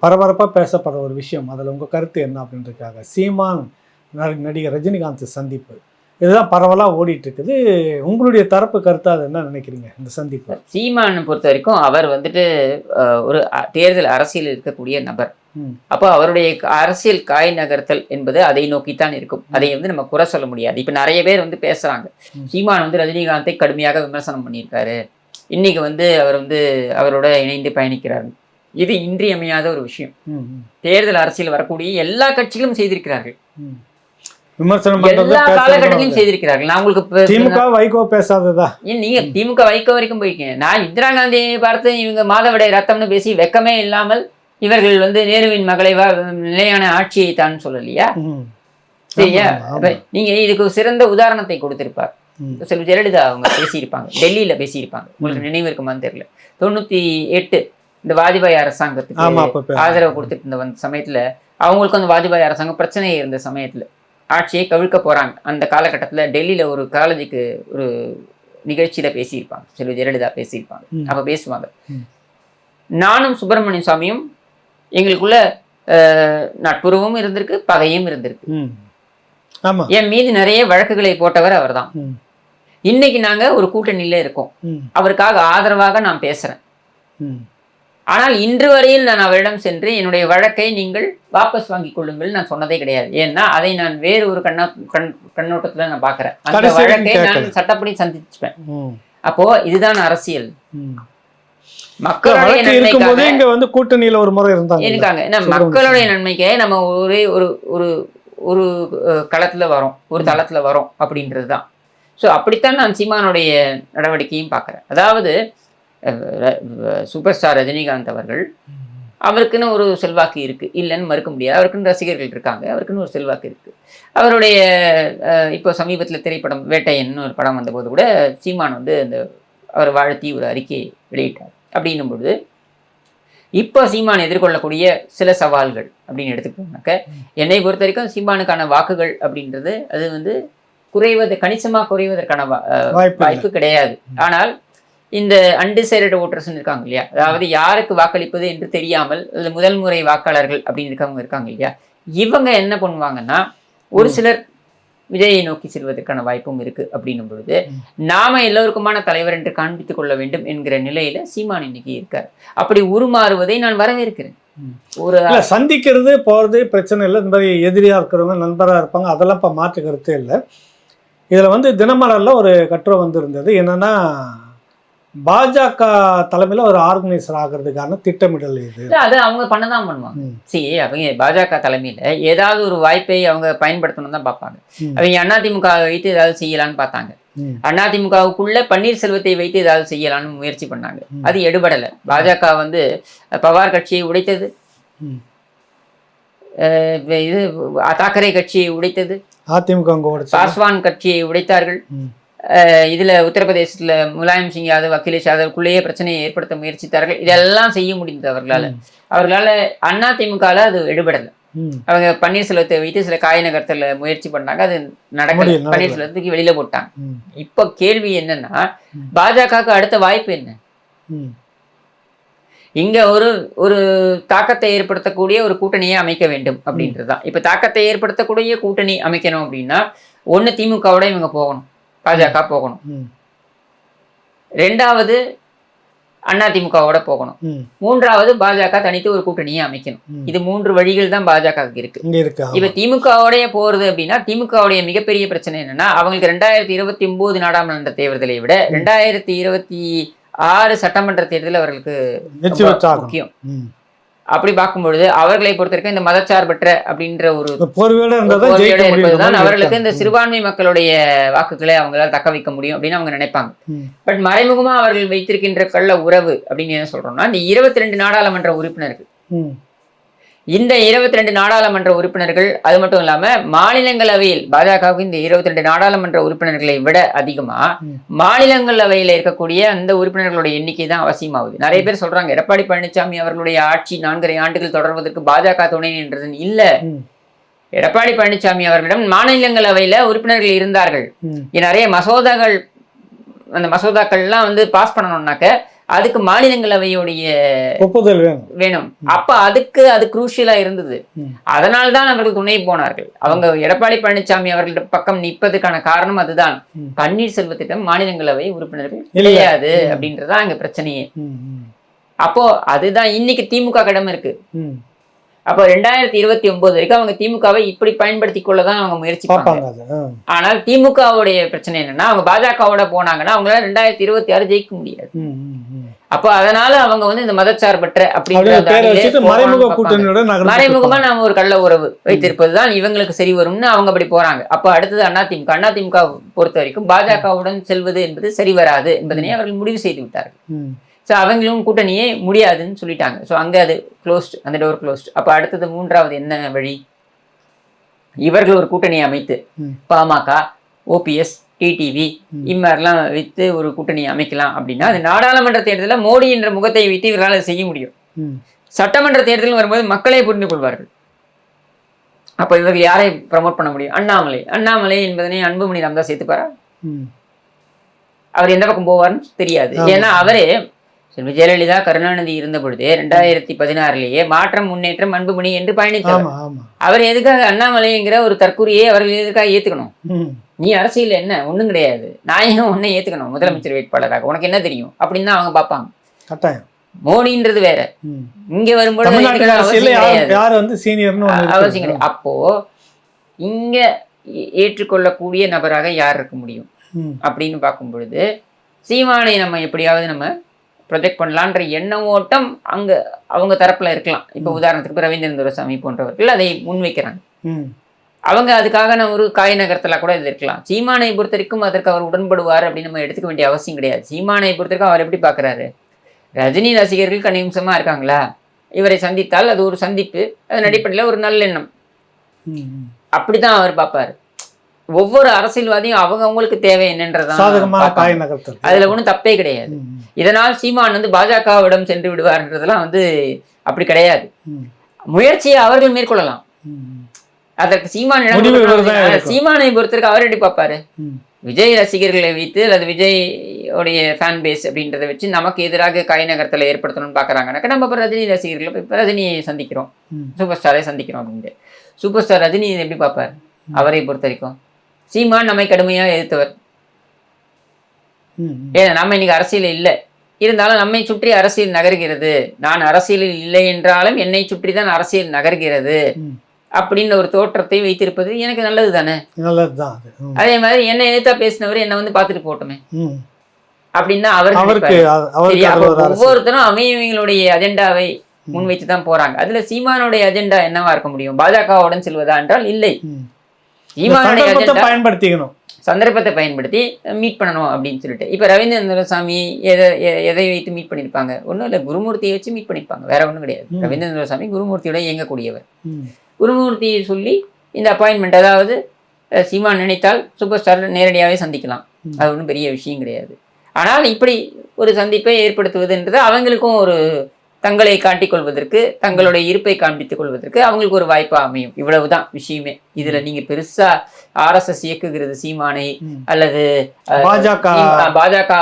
பரபரப்பாக பேசப்படுற ஒரு விஷயம். அதில் உங்கள் கருத்து என்ன அப்படின்றதுக்காக? சீமான் நடிகர் ரஜினிகாந்த் சந்திப்பு. இதுதான் பரவலாக ஓடிட்டு இருக்குது உங்களுடைய தரப்பு கருத்து அது என்ன நினைக்கிறீங்க இந்த சந்திப்பு? சீமானை பொறுத்த வரைக்கும் அவர் வந்துட்டு ஒரு தேர்தல் அரசியல் இருக்கக்கூடிய நபர். அப்போ அவருடைய அரசியல் காய் நகர்த்தல் என்பது அதை நோக்கித்தான் இருக்கும். அதை வந்து நம்ம குறை சொல்ல முடியாது. இப்போ நிறைய பேர் வந்து பேசுறாங்க. ம். சீமான் வந்து ரஜினிகாந்தை கடுமையாக விமர்சனம் பண்ணியிருக்காரு. இன்னைக்கு வந்து அவர் வந்து அவரோட இணைந்து பயணிக்கிறார். இது இன்றியமையாத ஒரு விஷயம். தேர்தல் அரசியல் வரக்கூடிய எல்லா கட்சிகளும் செய்திருக்கிறார்கள். விமர்சனம் எல்லா காலகட்டத்திலும் செய்திருக்கிறார்கள். நான் உங்களுக்கு திமுக வைகோ பேசாததா? நீங்க திமுக வைக்க வரைக்கும் போயிருக்கீங்க. நான் இந்திரா காந்தியை பார்த்து இவங்க மாதவிடை ரத்தம்னு பேசி வெக்கமே இல்லாமல் இவர்கள் வந்து நேருவின் மகளை நிலையான ஆட்சியை தான் சொல்லலையா. சரியா? நீங்க இதுக்கு சிறந்த உதாரணத்தை கொடுத்திருப்பார். செல்வி ஜெயலலிதா அவங்க பேசியிருப்பாங்க. டெல்லியில பேசியிருப்பாங்க. உங்களுக்கு நினைவு இருக்குமான்னு தெரியல. தொண்ணூத்தி எட்டு இந்த வாஜ்பாய் அரசாங்கத்துக்கு ஆதரவு கொடுத்துட்டு இருந்த சமயத்துல அவங்களுக்கு அந்த வாஜ்பாய் அரசாங்கம் பிரச்சனை இருந்த சமயத்துல ஆட்சியை கவிழ்க்க போறாங்க அந்த காலகட்டத்துல டெல்லியில ஒரு காலேஜுக்கு ஒரு நிகழ்ச்சியில பேசியிருப்பாங்க செல்வி ஜெயலலிதா பேசியிருப்பாங்க. அப்ப பேசுவாங்க. நானும் சுப்பிரமணிய சாமியும் எங்களுக்குள்ள நட்புறவும் இருந்திருக்கு பகையும் இருந்திருக்கு என் மீது நிறைய வழக்குகளை போட்டவர் அவர்தான் ம். இன்னைக்கு நாங்க ஒரு கூட்டணியில இருக்கோம். அவருக்காக ஆதரவாக நான் பேசுறேன். ஆனால் இன்று வரையில் நான் அவரிடம் சென்று என்னுடைய வழக்கை நீங்கள் வாபஸ் வாங்கிக் கொள்ளுங்கள் நான் சொன்னதே கிடையாது. ஏன்னா அதை நான் வேறு ஒரு கண்ணா கண் கண்ணோட்டத்துல நான் பாக்குறேன் அந்த வழக்கை நான். சட்டப்படி சந்திச்சுப்பேன். அப்போ இதுதான் அரசியல். மக்களுடைய வழக்கு இருக்கும்போதே நன்மைக்காக இங்க வந்து கூட்டணியில ஒரு முறை இருந்தாங்க. இருக்காங்க. ஏன்னா சுப்பிரமணிய மக்களுடைய நன்மைக்கே நம்ம ஒரே ஒரு ஒரு ஒரு களத்துல வரோம். ஒரு தளத்துல வரோம் அப்படின்றது தான் ஸோ அப்படித்தான் நான் சீமானுடைய நடவடிக்கையும் பார்க்குறேன். அதாவது சூப்பர் ஸ்டார் ரஜினிகாந்த் அவர்கள். அவருக்குன்னு ஒரு செல்வாக்கு இருக்கு. இல்லைன்னு மறுக்க முடியாது. அவருக்குன்னு ரசிகர்கள் இருக்காங்க. அவருக்குன்னு ஒரு செல்வாக்கு இருக்கு. அவருடைய இப்போ சமீபத்தில் திரைப்படம் வேட்டையன் ஒரு படம் வந்தபோது கூட சீமான் வந்து அந்த அவர் வாழ்த்தி ஒரு அறிக்கையை வெளியிட்டார். அப்படின்னும் பொழுது இப்போ சீமான் எதிர்கொள்ளக்கூடிய சில சவால்கள் அப்படின்னு எடுத்துக்கிட்டோம்னாக்க என்னை பொறுத்த வரைக்கும் சீமானுக்கான வாக்குகள் அப்படின்றது அது வந்து குறைவது கணிசமாக குறைவதற்கான. வாய்ப்பு கிடையாது. ஆனால் இந்த அன்டிசைடட் ஓட்டர்ஸ் இருக்காங்க இல்லையா? அதாவது யாருக்கு வாக்களிப்பது என்று தெரியாமல் அல்லது முதல் முறை வாக்காளர்கள் அப்படின்னு இருக்கவங்க இருக்காங்க இல்லையா? இவங்க என்ன பண்ணுவாங்கன்னா ஒரு சிலர் விஜயை நோக்கி செல்வதற்கான வாய்ப்பும் இருக்கு அப்படின்னும் பொழுது. நாம எல்லோருக்குமான தலைவர் என்று காண்பித்துக் கொள்ள வேண்டும் என்கிற நிலையில சீமான் இன்னைக்கு இருக்கார். அப்படி உருமாறுவதை நான் வரவேற்கிறேன். ஒரு சந்திக்கிறது போறது பிரச்சனை இல்லை இந்த மாதிரி எதிரியா இருக்கிறவங்க நண்பரா இருப்பாங்க அதெல்லாம் இப்ப மாற்று கருத்தே இல்லை. இதுல வந்து தினமலர்ல ஒரு கட்டுரை வந்து இருந்தது என்னன்னா பாஜக தலைமையில ஒரு ஆர்கனைசர் ஆகிறதுக்கான திட்டமிடல் இது. அது அவங்க பண்ணதான் பண்ணுவாங்க. சரி அவங்க பாஜக தலைமையில ஏதாவது ஒரு வாய்ப்பை அவங்க பயன்படுத்தணும் தான் பார்ப்பாங்க. அவங்க அதிமுக வைத்து ஏதாவது செய்யலாம்னு பார்த்தாங்க. அதிமுகவுக்குள்ள பன்னீர்செல்வத்தை வைத்து ஏதாவது செய்யலாம்னு முயற்சி பண்ணாங்க. அது எடுபடல. பாஜக வந்து பவார் கட்சியை உடைத்தது. இது தாக்கரே கட்சியை உடைத்தது. அதிமுக பாஸ்வான் கட்சியை உடைத்தார்கள். இதுல உத்தரப்பிரதேசத்துல முலாயம் சிங் யாதவ் அகிலேஷ் யாதவ்க்குள்ளேயே பிரச்சனையை ஏற்படுத்த முயற்சித்தார்கள் இதெல்லாம் செய்ய முடிந்தது அவர்களால. அவர்களால அதிமுகல அது எடுபடல. அவங்க பன்னீர்செல்வத்தை வைத்து சில காய் நகர்த்தல முயற்சி பண்ணாங்க அது நடக்கல. பன்னீர்செல்வத்துக்கு வெளியில போட்டாங்க. இப்போ கேள்வி என்னன்னா. பாஜகவுக்கு அடுத்த வாய்ப்பு என்ன. இங்க ஒரு ஒரு தாக்கத்தை ஏற்படுத்தக்கூடிய ஒரு கூட்டணியை அமைக்க வேண்டும் அப்படின்றதுதான் இப்ப தாக்கத்தை ஏற்படுத்தக்கூடிய கூட்டணி அமைக்கணும் அப்படின்னா ஒண்ணு திமுகவோட இவங்க போகணும் பாஜக போகணும். ரெண்டாவது அதிமுகவோட போகணும். மூன்றாவது பாஜக தனித்து ஒரு கூட்டணியை அமைக்கணும். இது மூன்று வழிகள் தான் பாஜகவுக்கு இருக்கு. இப்ப திமுகவோடய போறது அப்படின்னா திமுகவுடைய மிகப்பெரிய பிரச்சனை என்னன்னா அவங்களுக்கு ரெண்டாயிரத்தி இருபத்தி ஒன்பது நாடாளுமன்ற தேர்தலை விட ரெண்டாயிரத்தி இருபத்தி ஆறு சட்டமன்ற தேர்தல் அவர்களுக்கு முக்கியம். அப்படி பார்க்கும்பொழுது அவர்களை பொறுத்த வரைக்கும் இந்த மதச்சார்பற்ற அப்படின்ற ஒரு இருப்பதுதான் அவர்களுக்கு இந்த. சிறுபான்மை மக்களுடைய வாக்குகளை அவங்களால தக்க வைக்க முடியும் அப்படின்னு அவங்க நினைப்பாங்க. பட் மறைமுகமா அவர்கள் வைத்திருக்கின்ற கள்ள உறவு அப்படின்னு என்ன சொல்றோம்னா இந்த இருபத்தி ரெண்டு நாடாளுமன்ற உறுப்பினர்கள். இந்த இருபத்தி ரெண்டு நாடாளுமன்ற உறுப்பினர்கள் அது மட்டும் இல்லாம மாநிலங்களவையில் பாஜகவுக்கு இந்த இருபத்தி ரெண்டு நாடாளுமன்ற உறுப்பினர்களை விட அதிகமா. மாநிலங்களவையில இருக்கக்கூடிய அந்த உறுப்பினர்களுடைய எண்ணிக்கை தான் அவசியமாகுது. நிறைய பேர் சொல்றாங்க எடப்பாடி பழனிசாமி அவர்களுடைய ஆட்சி நான்கரை ஆண்டுகள் தொடர்வதற்கு பாஜக துணை நின்றது இல்ல. எடப்பாடி பழனிசாமி அவர்களிடம் மாநிலங்களவையில உறுப்பினர்கள் இருந்தார்கள். நிறைய மசோதாக்கள் அந்த மசோதாக்கள்லாம் வந்து பாஸ் பண்ணணும்னாக்க அதுக்கு மாநிலங்களவையுடைய ஒப்புதல் வேணும். அப்ப அதுக்கு அது குரூஷியலா இருந்தது. ம். அதனால தான் அவர்கள் துணை போனார்கள். அவங்க எடப்பாடி பழனிசாமி அவர்கள பக்கம் நிற்பதற்கான காரணம் அதுதான். பன்னீர்செல்வத்திடம் மாநிலங்களவை உறுப்பினர்கள். கிடையாது அப்படின்றதுதான் அங்க பிரச்சனையே. அப்போ அதுதான் இன்னைக்கு திமுக கிடம் இருக்கு. அப்போ ரெண்டாயிரத்தி இருபத்தி ஒன்பது வரைக்கும் அவங்க திமுகவை இப்படி பயன்படுத்தி கொள்ளதான் அவங்க முயற்சி பார்ப்பாங்க ஆ. ஆனால் திமுகவுடைய பிரச்சனை என்னன்னா அவங்க பாஜகவோட போனாங்கன்னா அவங்களால ரெண்டாயிரத்தி இருபத்தி ஆறு ஜெயிக்க முடியாது. அப்போ அதனால அவங்க வந்து இந்த மதச்சார்பற்ற நகர்ந்து மறைமுகமா நாம ஒரு கள்ள உறவு வைத்திருப்பதுதான் இவங்களுக்கு சரி வரும்னு அவங்க அப்படி போறாங்க. அப்ப அடுத்தது அதிமுக அதிமுக பொறுத்த வரைக்கும் பாஜகவுடன் செல்வது என்பது சரி வராது என்பதனை அவர்கள் முடிவு செய்து விட்டார்கள். ஸோ அவங்களும் கூட்டணியே முடியாதுன்னு சொல்லிட்டாங்க. ஸோ அங்கே அது க்ளோஸ்ட் அந்த டோர் க்ளோஸ்ட் அப்போ அடுத்தது மூன்றாவது என்ன வழி? இவர்கள் ஒரு கூட்டணி அமைத்து. பாமக ஓபிஎஸ் டிடிவி இம்மாதிரிலாம் வைத்து ஒரு கூட்டணி அமைக்கலாம் அப்படின்னா அது நாடாளுமன்ற தேர்தலில் மோடி என்ற முகத்தை வைத்து இவர்களால் அதை செய்ய முடியும். சட்டமன்ற தேர்தல் வரும்போது மக்களே புரிந்து கொள்வார்கள். அப்போ இவர்கள் யாரை ப்ரமோட் பண்ண முடியும்? அண்ணாமலை. அண்ணாமலை என்பதனை அன்புமணி ராமதாஸ் சேர்த்துப்பாரா. அவர் எந்த பக்கம் போவார்னு தெரியாது. ஏன்னா அவரே செல்வி ஜெயலலிதா கருணாநிதி இருந்த பொழுது ரெண்டாயிரத்தி பதினாறுலேயே மாற்றம் முன்னேற்றம் அன்புமணி என்று பயணித்தார் அவர் எதுக்காக அண்ணாமலைங்கிற ஒரு தற்கூரியை அவர்கள் எதுக்காக ஏத்துக்கணும்? நீ அரசியல் என்ன? ஒண்ணும் கிடையாது. நான் ஏன் ஏத்துக்கணும்? முதலமைச்சர் வேட்பாளராக. உனக்கு என்ன தெரியும்? அப்படின்னு தான் அவங்க பார்ப்பாங்க. கட்டாயம். மோடின்றது வேற. இங்க வரும்போது யார் வந்து சீனியர்னு. அவசியம் கிடையாது. அப்போ இங்க ஏற்றுக்கொள்ளக்கூடிய நபராக யார் இருக்க முடியும்? அப்படின்னு பார்க்கும் பொழுது சீமானை நம்ம எப்படியாவது நம்ம ப்ரொஜெக்ட் பண்ணலான்ற எண்ண ஓட்டம் அங்க அவங்க தரப்புல இருக்கலாம். இப்போ உதாரணத்துக்கு ரவீந்திரன் துரைசாமி போன்றவர்கள் அதை முன்வைக்கிறாங்க. அவங்க அதுக்காக நான் ஒரு காய் நகரத்தில் கூட இது இருக்கலாம் சீமானை பொறுத்த வரைக்கும் அதற்கு அவர் உடன்படுவார் அப்படின்னு நம்ம எடுத்துக்க வேண்டிய அவசியம் கிடையாது. சீமானை பொறுத்த வரைக்கும் அவர் எப்படி பார்க்குறாரு? ரஜினி ரசிகர்கள் கணிசமா இருக்காங்களா? இவரை சந்தித்தால் அது ஒரு சந்திப்பு அதன் அடிப்படையில் ஒரு நல்லெண்ணம் ம். அப்படிதான் அவர் பார்ப்பாரு. ஒவ்வொரு அரசியல்வாதியும் அவங்க அவங்களுக்கு தேவை என்னன்றதான் அதுல ஒன்றும் தப்பே கிடையாது. இதனால் சீமான் வந்து பாஜகவிடம் சென்று விடுவார்ன்றதெல்லாம் வந்து அப்படி கிடையாது. முயற்சியை அவர்கள் மேற்கொள்ளலாம். அதற்கு சீமான். சீமானை பொறுத்தவரைக்கும் அவர் எப்படி பார்ப்பாரு. விஜய் ரசிகர்களை வைத்து அல்லது விஜய் உடைய ஃபேன் பேஸ் அப்படின்றத வச்சு நமக்கு எதிராக காய் நகரத்தில் ஏற்படுத்தணும்னு பார்க்குறாங்கனாக்கா நம்ம இப்போ ரஜினி ரசிகர்களை இப்போ ரஜினியை சந்திக்கிறோம். சூப்பர் ஸ்டாரை சந்திக்கிறோம் அப்படின்ட்டு. சூப்பர் ஸ்டார் ரஜினி எப்படி பார்ப்பார்? அவரை பொறுத்த வரைக்கும். சீமான் நம்மை கடுமையாக எதிர்த்தவர். ஏன்னா நம்ம இன்னைக்கு அரசியல் இல்லை. இருந்தாலும் நம்மை சுற்றி அரசியல் நகர்கிறது. நான் அரசியலில் இல்லை என்றாலும் என்னை சுற்றி தான் அரசியல் நகர்கிறது. அப்படின்னு ஒரு தோற்றத்தை வைத்திருப்பது எனக்கு நல்லது தானே? நல்லதுதான் அது. மாதிரி என்னை எதிர்த்தா பேசினவர் என்னை வந்து பார்த்துட்டு போட்டுமே. அப்படின்னு அவர் அவருக்கு. ஒவ்வொருத்தரும் அவங்களுடைய அஜெண்டாவை முன்வைத்து தான் போறாங்க. அதுல சீமானுடைய அஜெண்டா என்னவா இருக்க முடியும்? பாஜகவுடன் செல்வதா என்றால் இல்லை. சீமானுடைய அஜெண்டா பயன்படுத்திக்கணும். சந்தர்ப்பத்தை பயன்படுத்தி மீட் பண்ணணும் அப்படின்னு சொல்லிட்டு. இப்போ ரவீந்திரநாத சாமி எதை எதை வைத்து மீட் பண்ணியிருப்பாங்க ஒன்றும் இல்லை குருமூர்த்தியை வச்சு மீட் பண்ணியிருப்பாங்க வேற ஒன்றும் கிடையாது. ரவீந்திரநாத சாமி குருமூர்த்தியோட இயங்கக்கூடியவர். குருமூர்த்தியை சொல்லி இந்த அப்பாயின்மெண்ட் அதாவது சீமான் நினைத்தால் சூப்பர் ஸ்டார் நேரடியாகவே சந்திக்கலாம். அது ஒன்றும் பெரிய விஷயம் கிடையாது. ஆனால் இப்படி ஒரு சந்திப்பை ஏற்படுத்துவதுன்றது அவங்களுக்கும் ஒரு தங்களை காட்டிக் கொள்வதற்கு தங்களுடைய இருப்பை காண்பித்துக் கொள்வதற்கு அவங்களுக்கு ஒரு வாய்ப்பா அமையும். இவ்வளவுதான் விஷயமே. இதுல நீங்க பெருசா ஆர்எஸ்எஸ் இயக்குகிறது சீமானை. அல்லது பாஜக பாஜக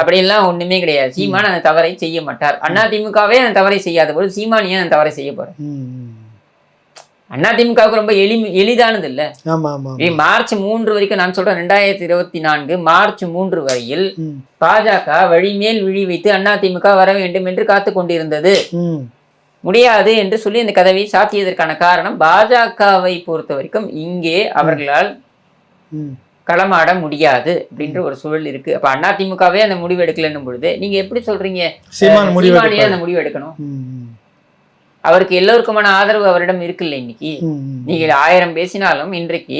அப்படியெல்லாம் ஒண்ணுமே கிடையாது. சீமான் அந்த தவறை செய்ய மாட்டார். அண்ணா திமுகவே அந்த தவறை செய்யாத போது சீமான் ஏன் அந்த தவறை செய்ய போறார்? ம், ம். அண்ணா திமுகவுக்கு ரொம்ப எளி எளிதானது இல்ல மார்ச் மூன்று வரைக்கும் நான் சொல்றேன் ரெண்டாயிரத்தி இருபத்தி நான்கு மார்ச் மூன்று வரையில் பாஜக வழிமேல் விழி வைத்து அண்ணா திமுக வர வேண்டும் என்று காத்து கொண்டிருந்தது. முடியாது என்று சொல்லி இந்த கதவை சாத்தியதற்கான காரணம் பாஜகவை பொறுத்த வரைக்கும் இங்கே அவர்களால். களமாட முடியாது அப்படின்ற ஒரு சூழல் இருக்கு. அப்ப அண்ணா திமுகவே அந்த முடிவு எடுக்கலன்னும் பொழுது நீங்க எப்படி சொல்றீங்க. அந்த முடிவு எடுக்கணும். அவருக்கு எல்லோருக்குமான ஆதரவு அவரிடம் இருக்குல்ல இன்னைக்கு. நீங்கள் ஆயிரம் பேசினாலும் இன்றைக்கு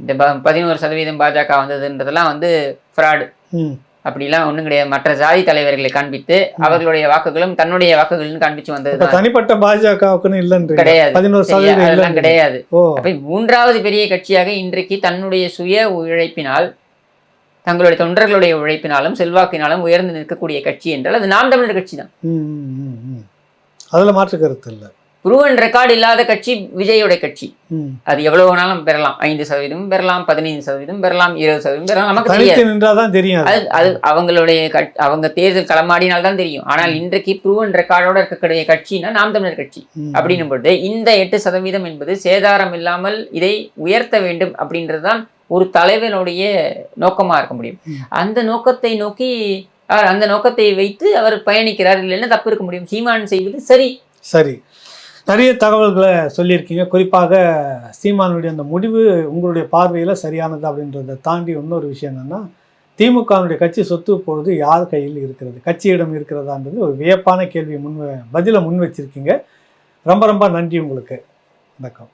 இந்த பதினோரு சதவீதம் பாஜக வந்ததுன்றதெல்லாம் வந்து ஃப்ராடு அப்படிலாம் ஒண்ணும் கிடையாது. மற்ற ஜாதி தலைவர்களை காண்பித்து அவர்களுடைய வாக்குகளும் தன்னுடைய வாக்குகளும் காண்பிச்சு வந்ததுதான் தனிப்பட்ட பாஜகவுக்குன்னு கிடையாது. பதினோரு? சதவீதம் கிடையாது. அப்ப மூன்றாவது பெரிய கட்சியாக இன்றைக்கு தன்னுடைய சுய உழைப்பினால் தங்களுடைய தொண்டர்களுடைய உழைப்பினாலும் செல்வாக்கினாலும் உயர்ந்து நிற்கக்கூடிய கட்சி என்றால் அது நாம் தமிழர் கட்சி தான். அதுல மாற்று கருத்து இல்லை. ப்ரூவன் ரெக்கார்டு இல்லாத கட்சி விஜயோட கட்சி. அது எவ்வளவு வேணாலும் பெறலாம். ஐந்து சதவீதம் பெறலாம் பதினைந்து சதவீதம் பெறலாம் இருபது சதவீதம் பெறலாம். நமக்கு தெரியாது. தெரியும் அது. அது அவங்களுடைய அவங்க தேர்தல் களமாடினால் தான் தெரியும். ஆனால் இன்றைக்கு ப்ரூவன் ரெக்கார்டோட இருக்கக்கூடிய கட்சினா நாம் தமிழர் கட்சி. அப்படின்னும் பொழுது இந்த எட்டு சதவீதம் என்பது சேதாரம் இல்லாமல் இதை உயர்த்த வேண்டும் அப்படின்றது தான் ஒரு தலைவனுடைய நோக்கமா இருக்க முடியும். அந்த நோக்கத்தை நோக்கி அவர் அந்த நோக்கத்தை வைத்து அவர் பயணிக்கிறார். இல்லைன்னா தப்பு இருக்க முடியும்? சீமான் செய்வது சரி. சரி. நிறைய தகவல்களை சொல்லியிருக்கீங்க. குறிப்பாக சீமானுடைய அந்த முடிவு உங்களுடைய பார்வையில் சரியானது அப்படின்றத தாண்டி இன்னொரு விஷயம் என்னென்னா திமுகவினுடைய கட்சி சொத்து பொழுது யார் கையில் இருக்கிறது? கட்சியிடம் இருக்கிறதான்றது ஒரு வியப்பான கேள்வி முன் பதிலை முன் வச்சிருக்கீங்க. ரொம்ப ரொம்ப நன்றி உங்களுக்கு. வணக்கம்.